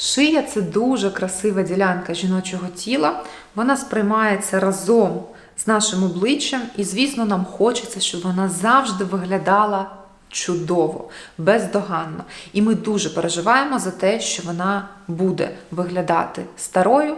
Шия це дуже красива ділянка жіночого тіла. Вона сприймається разом з нашим обличчям, і, звісно, нам хочеться, щоб вона завжди виглядала чудово, бездоганно. І ми дуже переживаємо за те, що вона буде виглядати старою,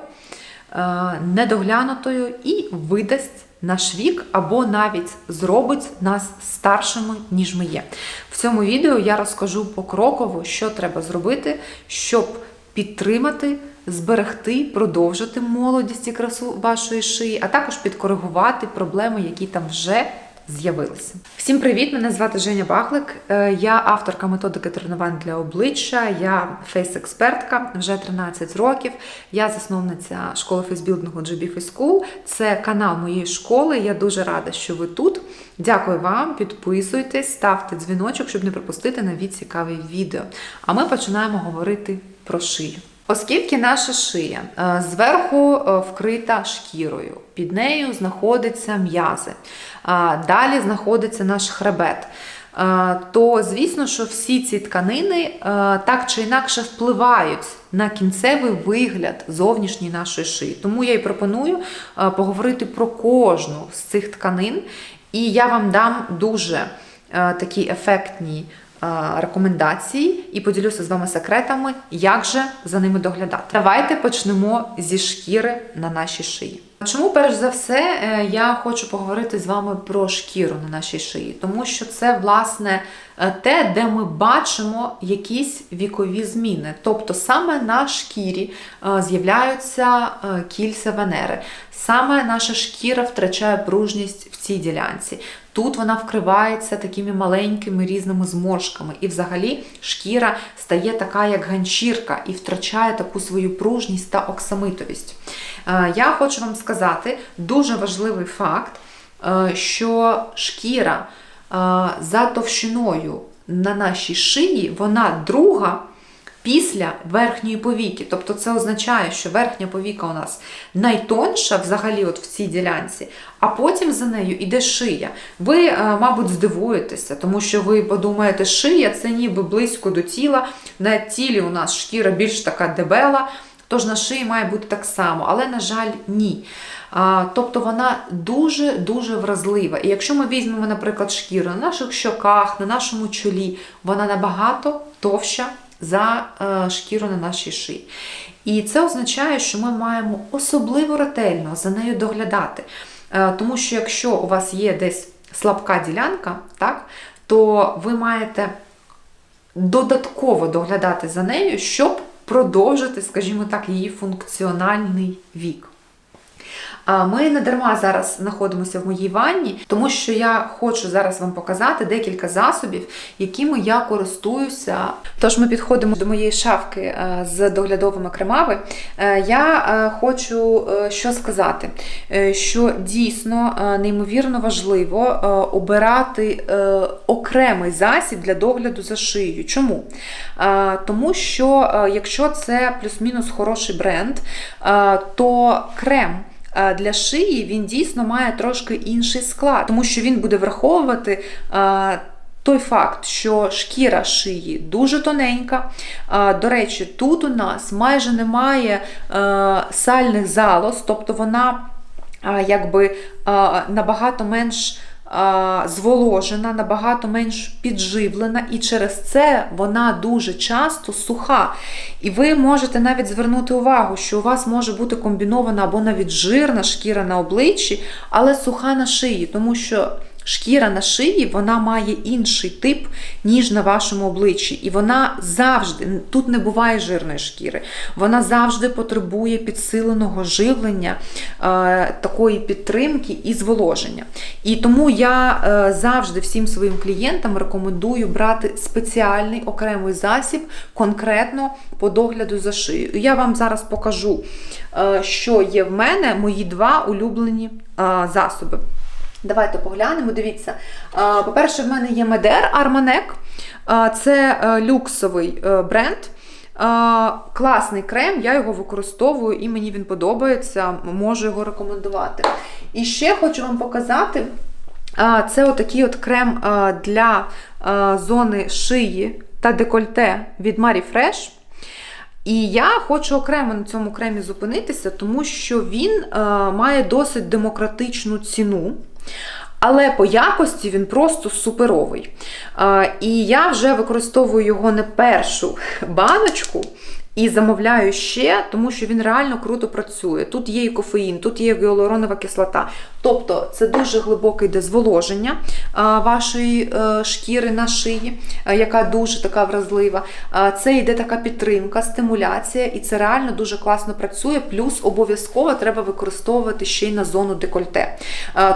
е, недоглянутою і видасть наш вік, або навіть зробить нас старшими, ніж ми є. В цьому відео я розкажу покроково, що треба зробити, щоб підтримати, зберегти, продовжити молодість і красу вашої шиї, а також підкоригувати проблеми, які там вже з'явилися. Всім привіт! Мене звати Женя Бахлик. Е, Я авторка методики тренувань для обличчя, я фейс-експертка вже 13 років. Я засновниця школи фейсбілдингу GB Face School. Це канал моєї школи. Я дуже рада, що ви тут. Дякую вам, підписуйтесь, ставте дзвіночок, щоб не пропустити нові цікаві відео. А ми починаємо говорити про шию. Оскільки наша шия е, зверху е, вкрита шкірою, під нею знаходяться м'язи, далі знаходиться наш хребет. е, То, звісно, що всі ці тканини так чи інакше впливають на кінцевий вигляд зовнішній нашої шиї. Тому я і пропоную поговорити про кожну з цих тканин, і я вам дам дуже такі ефектні рекомендації і поділюся з вами секретами, як же за ними доглядати. Давайте почнемо зі шкіри на нашій шиї. Чому перш за все е, я хочу поговорити з вами про шкіру на нашій шиї? Тому що це власне е, те, де ми бачимо якісь вікові зміни. Тобто саме на шкірі е, з'являються кільця Венери, саме наша шкіра втрачає пружність в цій ділянці. Тут вона вкривається такими маленькими різними зморшками, і взагалі шкіра стає така, як ганчірка, і втрачає таку свою пружність та оксамитовість. Е, Я хочу вам сказати дуже важливий факт, е, що шкіра е, за товщиною на нашій шиї, вона друга після верхньої повіки. Тобто це означає, що верхня повіка у нас найтонша взагалі от в цій ділянці, а потім за нею іде шия. Ви, е, мабуть, здивуєтеся, тому що ви подумаєте, шия це ніби близько до тіла. На тілі у нас шкіра більш така дебела, тож на шиї має бути так само, але, на жаль, ні. А, Тобто вона дуже-дуже вразлива. І якщо ми візьмемо, наприклад, шкіру на наших щоках, на нашому чолі, вона набагато товща за е, шкіру на нашій шиї. І це означає, що ми маємо особливо ретельно за нею доглядати. Е, Тому що якщо у вас є десь слабка ділянка, так, то ви маєте додатково доглядати за нею, щоб продовжити, скажімо так, її функціональний вік. А Ми не дарма зараз знаходимося в моїй ванні, тому що я хочу зараз вам показати декілька засобів, якими я користуюся. Тож ми підходимо до моєї шафки е, з доглядовими кремами. Е, Я е, хочу що сказати, що дійсно неймовірно важливо обирати окремий засіб для догляду за шиєю. Чому? Тому що якщо це плюс-мінус хороший бренд, то крем. Е, Для шиї він дійсно має трошки інший склад, тому що він буде враховувати е, той факт, що шкіра шиї дуже тоненька. Е, До речі, тут у нас майже немає сальних залоз, тобто вона якби набагато менш зволожена, набагато менш підживлена, і через це вона дуже часто суха. І ви можете навіть звернути увагу, що у вас може бути комбінована або навіть жирна шкіра на обличчі, але суха на шиї, тому що. Шкіра на шиї вона має інший тип, ніж на вашому обличчі. І вона завжди, тут не буває жирної шкіри, вона завжди потребує підсиленого живлення, е, такої підтримки і зволоження. І тому я е, завжди всім своїм клієнтам рекомендую брати спеціальний окремий засіб конкретно по догляду за шиєю. Я вам зараз покажу, е, що є в мене, мої два улюблені засоби. Давайте поглянемо. Дивіться. По-перше, в мене є Медер Арманек. Це е, люксовий е, бренд. Класний крем, я його використовую і мені він подобається, можу його рекомендувати. І ще хочу вам показати. Це отакий от крем для зони шиї та декольте від Marie Fresh. І я хочу окремо на цьому кремі зупинитися, тому що він е, має досить демократичну ціну. Але по якості він просто суперовий. І я вже використовую його не першу баночку. І замовляю ще, тому що він реально круто працює. Тут є і кофеїн, тут є гіалуронова кислота. Тобто це дуже глибоке йде зволоження вашої е, шкіри на шиї, яка дуже така вразлива. Це йде така підтримка, стимуляція, і це реально дуже класно працює. Плюс обов'язково треба використовувати ще й на зону декольте.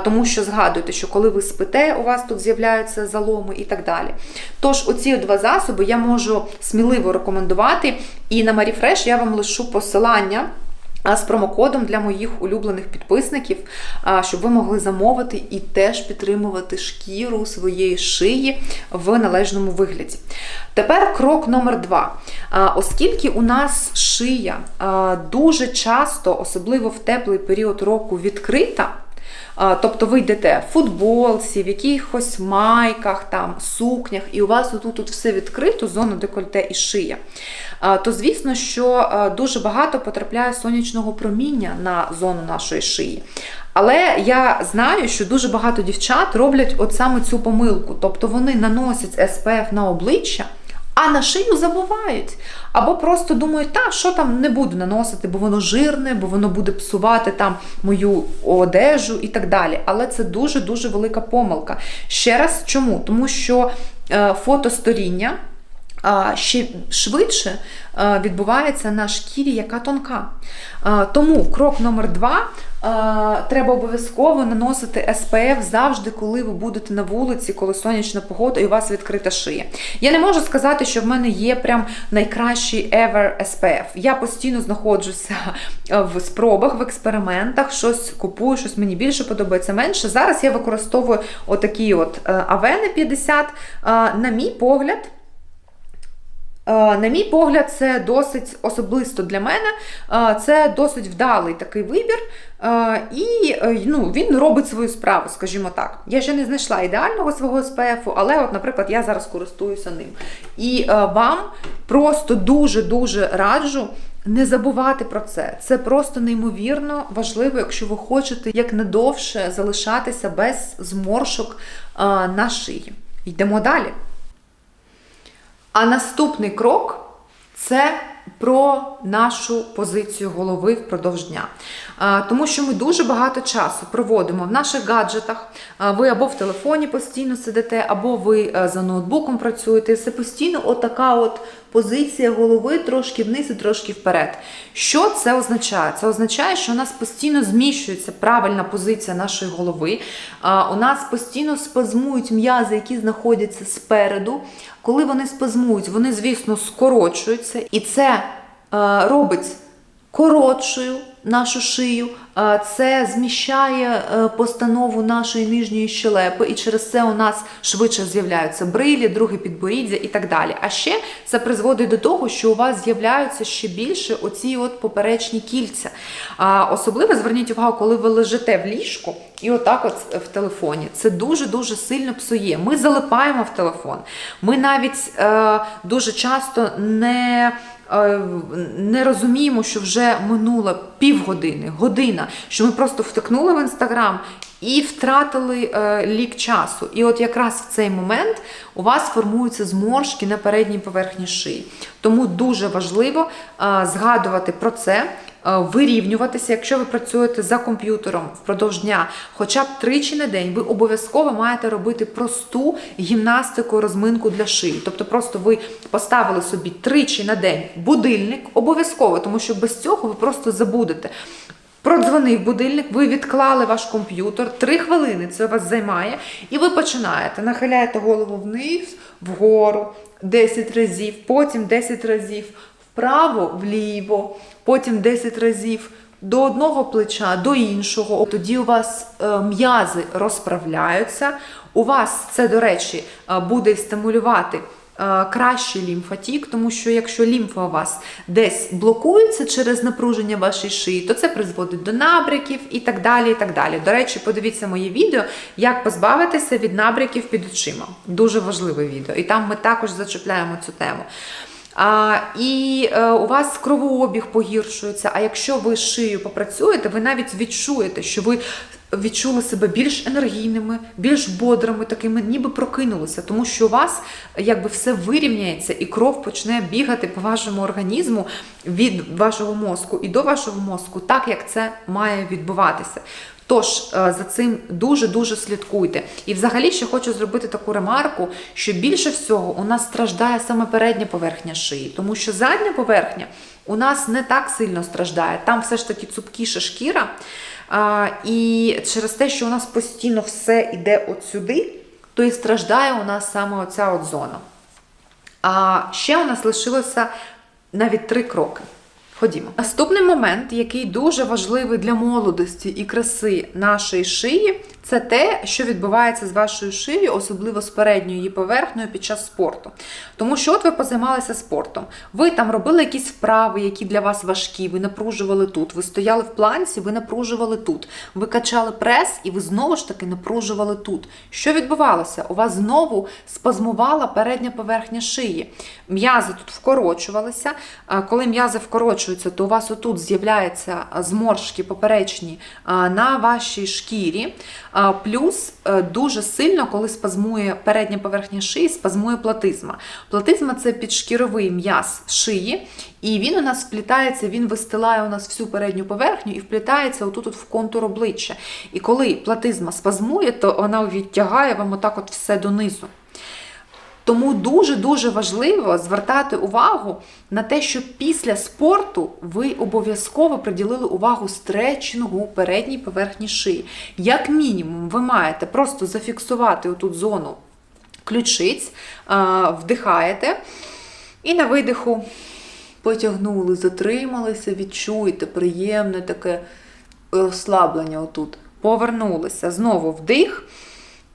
Тому що згадуйте, що коли ви спите, у вас тут з'являються заломи і так далі. Тож, оці два засоби я можу сміливо рекомендувати. І на Marifresh я вам лишу посилання. З промокодом для моїх улюблених підписників, щоб ви могли замовити і теж підтримувати шкіру своєї шиї в належному вигляді. Тепер крок номер два. Оскільки у нас шия дуже часто, особливо в теплий період року, відкрита. Тобто ви йдете в футболці, в якихось майках, там, сукнях, і у вас тут, тут все відкрито, зона декольте і шия. То звісно, що дуже багато потрапляє сонячного проміння на зону нашої шиї. Але я знаю, що дуже багато дівчат роблять от саме цю помилку. Тобто вони наносять SPF на обличчя, а на шию забувають. Або просто думають, та що там не буду наносити, бо воно жирне, бо воно буде псувати там мою одежу і так далі. Але це дуже-дуже велика помилка. Ще раз, чому? Тому що е, фотосторіння ще швидше відбувається на шкірі, яка тонка. Тому крок номер два. Треба обов'язково наносити SPF завжди, коли ви будете на вулиці, коли сонячна погода і у вас відкрита шия. Я не можу сказати, що в мене є прям найкращий ever SPF. Я постійно знаходжуся в спробах, в експериментах, щось купую, щось мені більше подобається менше. Зараз я використовую отакі от Avene 50, на мій погляд. Е, на мій погляд, це досить особисто для мене, е, це досить вдалий такий вибір, е, і ну, він робить свою справу, скажімо так. Я ще не знайшла ідеального свого СПФ, але, от, наприклад, я зараз користуюся ним. І вам просто дуже-дуже раджу. Не забувати про це. Це просто неймовірно важливо, якщо ви хочете якнайдовше залишатися без зморшок на шиї. Йдемо далі. А наступний крок це про нашу позицію голови впродовж дня. Тому що ми дуже багато часу проводимо в наших гаджетах. Ви або в телефоні постійно сидите, або ви е, за ноутбуком працюєте. Це постійно отака от позиція голови трошки вниз і трошки вперед. Що це означає? Це означає, що у нас постійно зміщується правильна позиція нашої голови. У нас постійно спазмують м'язи, які знаходяться спереду. Коли вони спазмують, вони, звісно, скорочуються. І це е, робить коротшою нашу шию, це зміщає е, постанову нашої нижньої щелепи, і через це у нас швидше з'являються брилі, друге підборіддя і так далі. А ще це призводить до того, що у вас з'являються ще більше оці от поперечні кільця. Особливо зверніть увагу, коли ви лежите в ліжку і отак от в телефоні. Це дуже-дуже сильно псує. Ми залипаємо в телефон. Ми навіть е, дуже часто не. Е, не розуміємо, що вже минула півгодини, година, що ми просто втикнули в інстаграм і втратили е, лік часу. І от якраз в цей момент у вас формуються зморшки на передній поверхні шиї. Тому дуже важливо е, згадувати про це. Е, вирівнюватися, якщо ви працюєте за комп'ютером впродовж дня, хоча б тричі на день, ви обов'язково маєте робити просту гімнастику, розминку для шиї. Тобто, просто ви поставили собі тричі на день будильник, обов'язково, тому що без цього ви просто забудете. Продзвонив будильник, ви відклали ваш комп'ютер, три хвилини це вас займає, і ви починаєте. Нахиляєте голову вниз, вгору 10 разів, потім 10 разів вправо, вліво, потім 10 разів до одного плеча, до іншого. Тоді у вас е, м'язи розправляються. У вас це, до речі, е, буде стимулювати. Е, кращий лімфотік, тому що якщо лімфа у вас десь блокується через напруження вашої шиї, то це призводить до набряків і так далі. і так далі. До речі, подивіться моє відео, як позбавитися від набряків під очима. Дуже важливе відео. І там ми також зачепляємо цю тему. А, і е, у вас кровообіг погіршується. А якщо ви з шиєю попрацюєте, ви навіть відчуєте, що ви відчули себе більш енергійними, більш бодрими, такими, ніби прокинулися, тому що у вас якби все вирівняється, і кров почне бігати по вашому організму від вашого мозку і до вашого мозку, так як це має відбуватися. Тож е, за цим дуже-дуже слідкуйте. І взагалі ще хочу зробити таку ремарку, що більше всього у нас страждає саме передня поверхня шиї, тому що задня поверхня у нас не так сильно страждає. Там все ж таки цупкіша шкіра. А, І через те, що у нас постійно все йде от сюди, то і страждає у нас саме оця от зона. А ще у нас лишилося навіть три кроки. Ходімо. Наступний момент, який дуже важливий для молодості і краси нашої шиї, це те, що відбувається з вашою шиєю, особливо з передньою її поверхнею під час спорту. Тому що от ви позаймалися спортом, ви там робили якісь вправи, які для вас важкі, ви напружували тут, ви стояли в планці, ви напружували тут, ви качали прес і ви знову ж таки напружували тут. Що відбувалося? У вас знову спазмувала передня поверхня шиї. М'язи тут вкорочувалися. Коли м'язи вкорочуються, то у вас отут з'являються зморшки поперечні на вашій шкірі. Плюс е, дуже сильно, коли спазмує передня поверхня шиї, спазмує платизма. Платизма це підшкіровий м'яз шиї, і він у нас вплітається, він вистилає у нас всю передню поверхню і вплітається отут от в контур обличчя. І коли платизма спазмує, то вона відтягає вам отак от все донизу. Тому дуже-дуже важливо звертати увагу на те, що після спорту ви обов'язково приділили увагу стретчингу передній поверхні шиї. Як мінімум, ви маєте просто зафіксувати отут зону ключиць, вдихаєте і на видиху потягнули, затрималися, відчуєте приємне таке розслаблення отут. Повернулися. Знову вдих.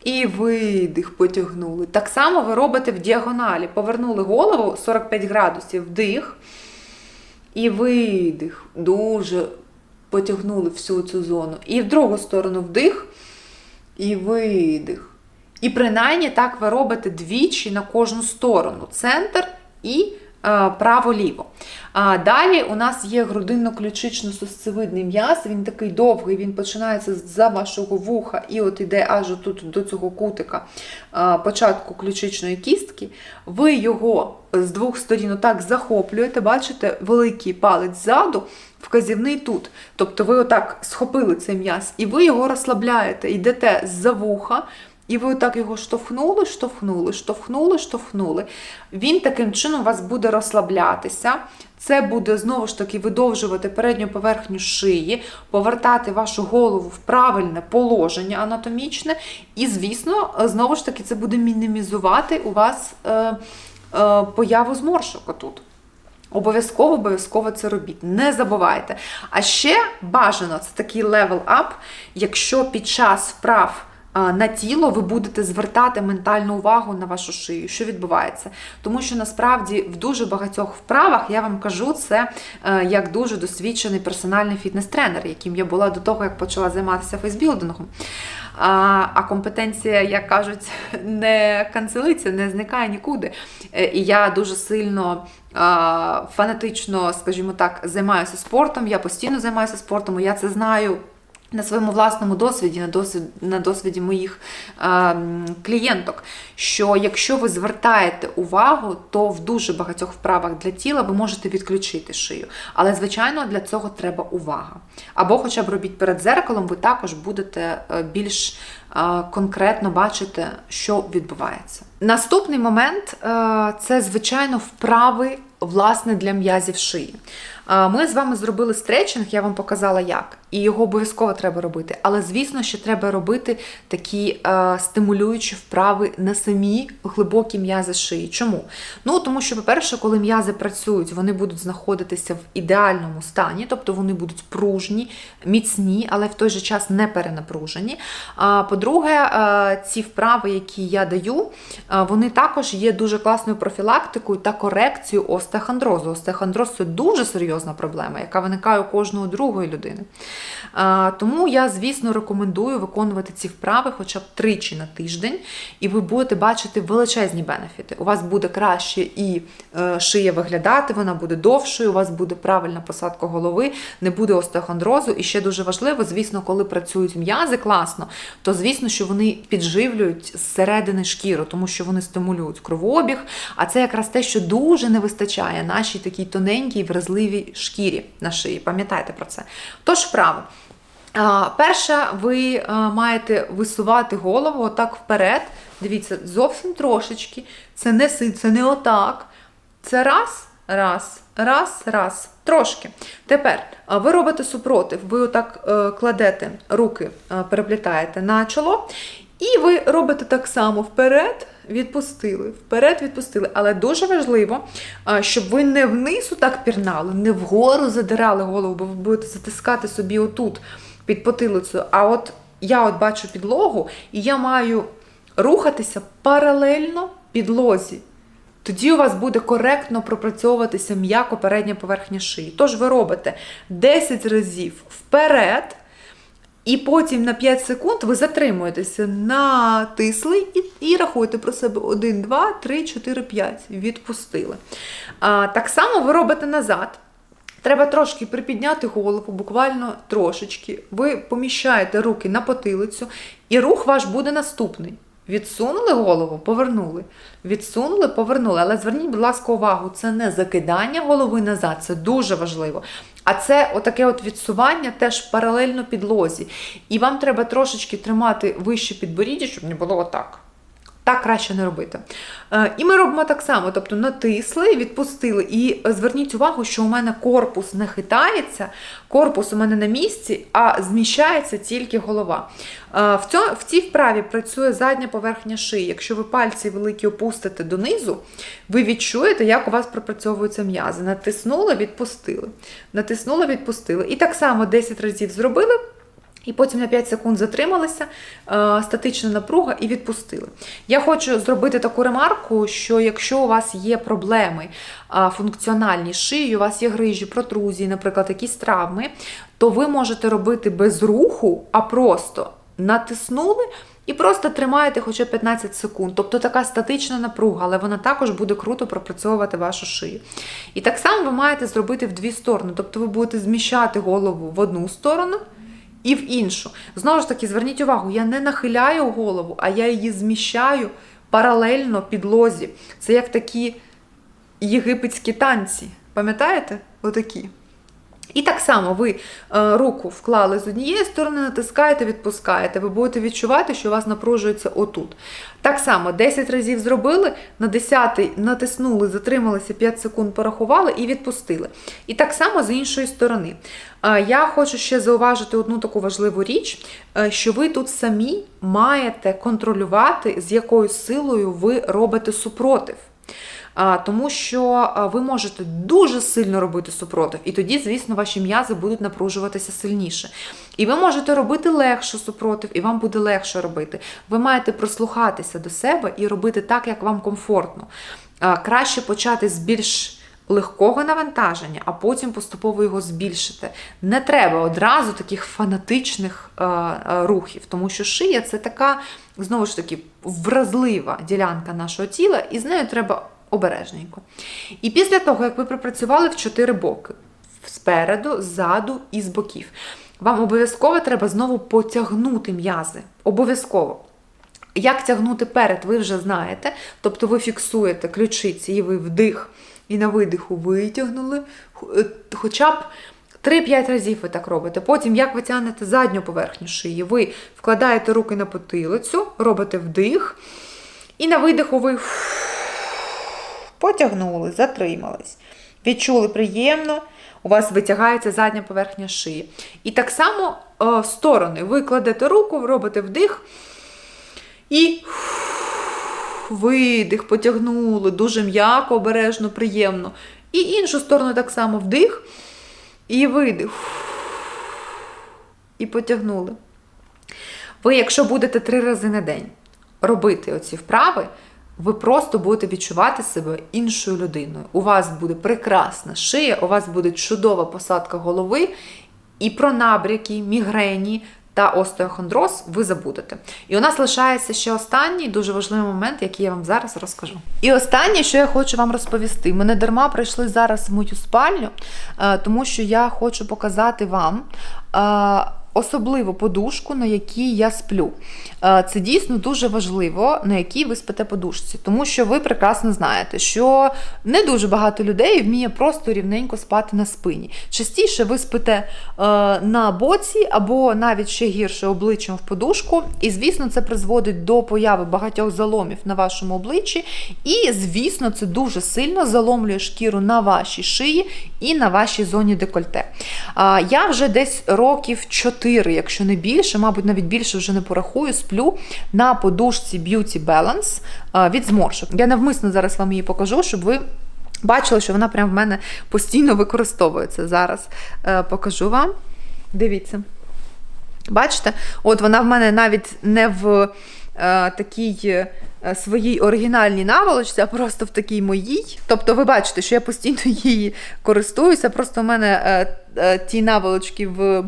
І видих потягнули. Так само ви робите в діагоналі. Повернули голову 45 градусів, вдих. І видих. Дуже потягнули всю цю зону. І в другу сторону вдих. І видих. І принаймні так ви робите двічі на кожну сторону. Центр і право-ліво. А далі у нас є грудинно-ключично-сосцевидний м'яз, він такий довгий, він починається за вашого вуха і от іде аж тут до цього кутика початку ключичної кістки. Ви його з двох сторін отак захоплюєте, бачите, великий палець ззаду, вказівний тут. Тобто ви отак схопили цей м'яз, і ви його розслабляєте, йдете з-за вуха. І ви так його штовхнули, штовхнули, штовхнули, штовхнули. Він таким чином у вас буде розслаблятися. Це буде знову ж таки видовжувати передню поверхню шиї, повертати вашу голову в правильне положення анатомічне. І, звісно, знову ж таки, це буде мінімізувати у вас е, е, появу зморшок отут. Обов'язково, обов'язково це робіть. Не забувайте. А ще бажано це такий level up, якщо під час вправ на тіло ви будете звертати ментальну увагу на вашу шию, що відбувається. Тому що насправді в дуже багатьох вправах я вам кажу це е, як дуже досвідчений персональний фітнес-тренер, яким я була до того, як почала займатися фейсбілдингом. А компетенція, як кажуть, не канцелиться, не зникає нікуди. Е, і я дуже сильно. Фанатично, скажімо так, займаюся спортом. Я постійно займаюся спортом, і я це знаю на своєму власному досвіді, на досвід, на досвіді моїх е, клієнток, що якщо ви звертаєте увагу, то в дуже багатьох вправах для тіла ви можете відключити шию. Але, звичайно, для цього треба увага. Або, хоча б робіть перед зеркалом, ви також будете е, більш е, конкретно бачити, що відбувається. Наступний момент е, це, звичайно, вправи власне для м'язів шиї. Ми з вами зробили стретчинг, я вам показала як. І його обов'язково треба робити. Але, звісно, ще треба робити такі е, стимулюючі вправи на самі глибокі м'язи шиї. Чому? Ну, тому що, по-перше, коли м'язи працюють, вони будуть знаходитися в ідеальному стані, тобто вони будуть пружні, міцні, але в той же час не перенапружені. А по-друге, е, ці вправи, які я даю, е, вони також є дуже класною профілактикою та корекцією остеохондрозу. Остеохондроз – це дуже серйозна проблема, яка виникає у кожної другої людини. А, Тому я, звісно, рекомендую виконувати ці вправи хоча б тричі на тиждень, і ви будете бачити величезні бенефіти. У вас буде краще і е, шия виглядати, вона буде довшою, у вас буде правильна посадка голови, не буде остеохондрозу. І ще дуже важливо, звісно, коли працюють м'язи класно, то звісно, що вони підживлюють зсередини шкіру, тому що вони стимулюють кровообіг. А це якраз те, що дуже не вистачає нашій такій тоненькій, вразливій шкірі на шиї. Пам'ятайте про це. Тож вправо. А, Перше, ви маєте висувати голову отак вперед. Дивіться, зовсім трошечки. Це не це не отак. Це раз, раз, раз, раз. Трошки. Тепер ви робите супротив. Ви отак е, кладете руки, е, переплітаєте на чоло, і ви робите так само вперед, відпустили, вперед відпустили. Але дуже важливо, щоб ви не вниз так пірнали, не вгору задирали голову, бо ви будете затискати собі отут під потилицею. А от я от бачу підлогу, і я маю рухатися паралельно підлозі. Тоді у вас буде коректно пропрацьовуватися м'яко передня поверхня шиї. Тож ви робите 10 разів вперед, і потім на 5 секунд ви затримуєтеся, натисли і, і рахуєте про себе 1, 2, 3, 4, 5. Відпустили. А, так само ви робите назад. Треба трошки припідняти голову, буквально трошечки. Ви поміщаєте руки на потилицю, і рух ваш буде наступний. Відсунули голову, повернули. Відсунули, повернули. Але зверніть, будь ласка, увагу, це не закидання голови назад, це дуже важливо. А це отаке от відсування теж паралельно підлозі. І вам треба трошечки тримати вище підборіддя, щоб не було отак. Так краще не робити. Е, І ми робимо так само, тобто натисли, відпустили. І зверніть увагу, що у мене корпус не хитається, корпус у мене на місці, а зміщається тільки голова. Е, В, цьо, в цій вправі працює задня поверхня шиї. Якщо ви пальці великі опустите донизу, ви відчуєте, як у вас пропрацьовуються м'язи. Натиснули, відпустили. Натиснули, відпустили. І так само 10 разів зробили. І потім на 5 секунд затрималися, е, статична напруга і відпустили. Я хочу зробити таку ремарку, що якщо у вас є проблеми функціональні шиєю, у вас є грижі, протрузії, наприклад, якісь травми, то ви можете робити без руху, а просто натиснули. І просто тримаєте хоча 15 секунд. Тобто така статична напруга, але вона також буде круто пропрацьовувати вашу шию. І так само ви маєте зробити в дві сторони. Тобто ви будете зміщати голову в одну сторону, і в іншу. Знову ж таки, зверніть увагу, я не нахиляю голову, а я її зміщаю паралельно підлозі. Це як такі єгипетські танці. Пам'ятаєте? Отакі. І так само ви е, руку вклали з однієї сторони, натискаєте, відпускаєте. Ви будете відчувати, що у вас напружується отут. Так само 10 разів зробили, на 10 натиснули, затрималися 5 секунд, порахували і відпустили. І так само з іншої сторони. Е, я хочу ще зауважити одну таку важливу річ, е, що ви тут самі маєте контролювати, з якою силою ви робите супротив. Тому що ви можете дуже сильно робити супротив, і тоді, звісно, ваші м'язи будуть напружуватися сильніше. І ви можете робити легше супротив, і вам буде легше робити. Ви маєте прислухатися до себе і робити так, як вам комфортно. Краще почати з більш легкого навантаження, а потім поступово його збільшити. Не треба одразу таких фанатичних рухів, тому що шия це така, знову ж таки, вразлива ділянка нашого тіла, і з нею треба обережненько. І після того, як ви пропрацювали в чотири боки, спереду, ззаду і з боків, вам обов'язково треба знову потягнути м'язи. Обов'язково. Як тягнути перед, ви вже знаєте. Тобто ви фіксуєте ключиці і ви вдих, і на видиху витягнули. е, Хоча б 3-5 разів ви так робите. Потім, як ви тягнете задню поверхню шиї, ви вкладаєте руки на потилицю, робите вдих, і на видиху ви потягнули, затримались. Відчули приємно, у вас витягається задня поверхня шиї. І так само е, в сторони ви кладете руку, робите вдих і видих, потягнули, дуже м'яко, обережно, приємно. І іншу сторону так само вдих і видих. І потягнули. Ви, якщо будете три рази на день робити оці вправи, ви просто будете відчувати себе іншою людиною. У вас буде прекрасна шия, у вас буде чудова посадка голови, і про набряки, мігрені та остеохондроз ви забудете. І у нас лишається ще останній дуже важливий момент, який я вам зараз розкажу. І останнє, що я хочу вам розповісти, ми не дарма прийшли зараз в мою спальню, е, тому що я хочу показати вам. Е, Особливу подушку, на якій я сплю. Е, Це дійсно дуже важливо, на якій ви спите подушці, тому що ви прекрасно знаєте, що не дуже багато людей вміє просто рівненько спати на спині. Частіше ви спите е, на боці або навіть ще гірше обличчям в подушку, і звісно, це призводить до появи багатьох заломів на вашому обличчі. І, звісно, це дуже сильно заломлює шкіру на вашій шиї і на вашій зоні декольте. А, Я вже десь років 4, якщо не більше, мабуть, навіть більше вже не порахую, сплю на подушці Beauty Balance від зморшок. Я навмисно зараз вам її покажу, щоб ви. Бачили, що вона прям в мене постійно використовується. Зараз е, покажу вам. Дивіться. Бачите? От вона в мене навіть не в е, такій е, своїй оригінальній наволочці, а просто в такій моїй. Тобто ви бачите, що я постійно її користуюся. Просто в мене е, е, ті наволочки в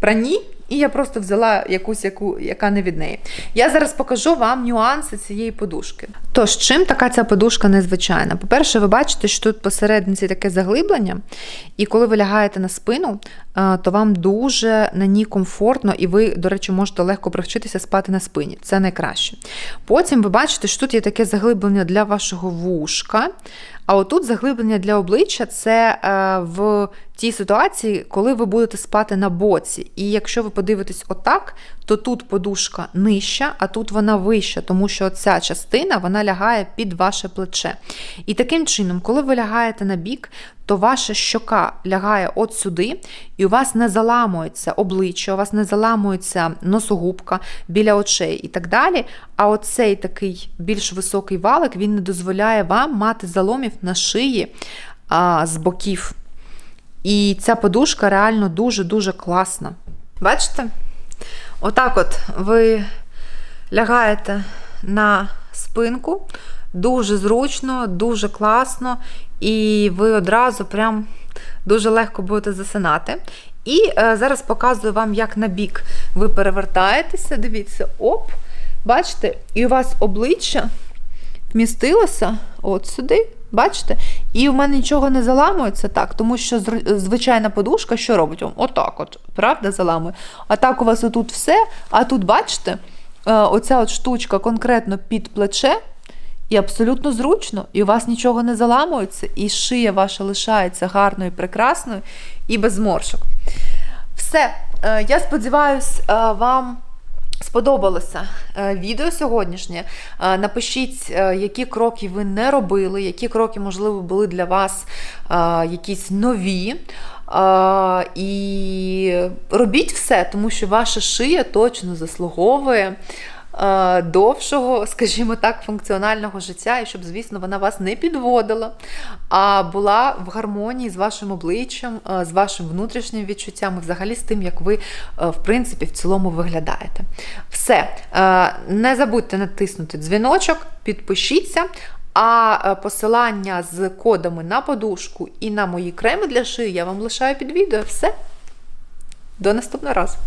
прані. І я просто взяла якусь, яку, яка не від неї. Я зараз покажу вам нюанси цієї подушки. Тож, чим така ця подушка незвичайна? По-перше, ви бачите, що тут посередниці таке заглиблення, і коли ви лягаєте на спину, е, то вам дуже на ній комфортно, і ви, до речі, можете легко привчитися спати на спині. Це найкраще. Потім ви бачите, що тут є таке заглиблення для вашого вушка. А отут заглиблення для обличчя це е, в тій ситуації, коли ви будете спати на боці. І якщо ви подивитесь отак, то тут подушка нижча, а тут вона вища, тому що ця частина вона лягає під ваше плече. І таким чином, коли ви лягаєте на бік, то ваша щока лягає от сюди, і у вас не заламується обличчя, у вас не заламується носогубка біля очей і так далі. А оцей такий більш високий валик він не дозволяє вам мати заломів на шиї а, з боків. І ця подушка реально дуже-дуже класна. Бачите? Отак от ви лягаєте на спинку, дуже зручно, дуже класно, і ви одразу прям дуже легко будете засинати. І е, зараз показую вам, як на бік ви перевертаєтеся. Дивіться, оп, бачите, і у вас обличчя вмістилося от сюди. Бачите? І в мене нічого не заламується так, тому що звичайна подушка що робить? вам? Отак, от, правда, заламує. А так у вас отут все, а тут, бачите, е, оця от штучка конкретно під плече, і абсолютно зручно, і у вас нічого не заламується, і шия ваша лишається гарною, прекрасною і без зморшок. Все, е, я сподіваюся, вам. Сподобалося е, відео сьогоднішнє. Е, Напишіть, е, які кроки ви не робили, які кроки, можливо, були для вас якісь нові. І робіть все, тому що ваша шия точно заслуговує довшого, скажімо так, функціонального життя, і щоб, звісно, вона вас не підводила, а була в гармонії з вашим обличчям, е, з вашим внутрішнім відчуттям, і взагалі з тим, як ви, е, в принципі, в цілому виглядаєте. Все, Е, не забудьте натиснути дзвіночок, підпишіться. А е, посилання з кодами на подушку і на мої креми для шиї я вам лишаю під відео. Все. До наступного разу.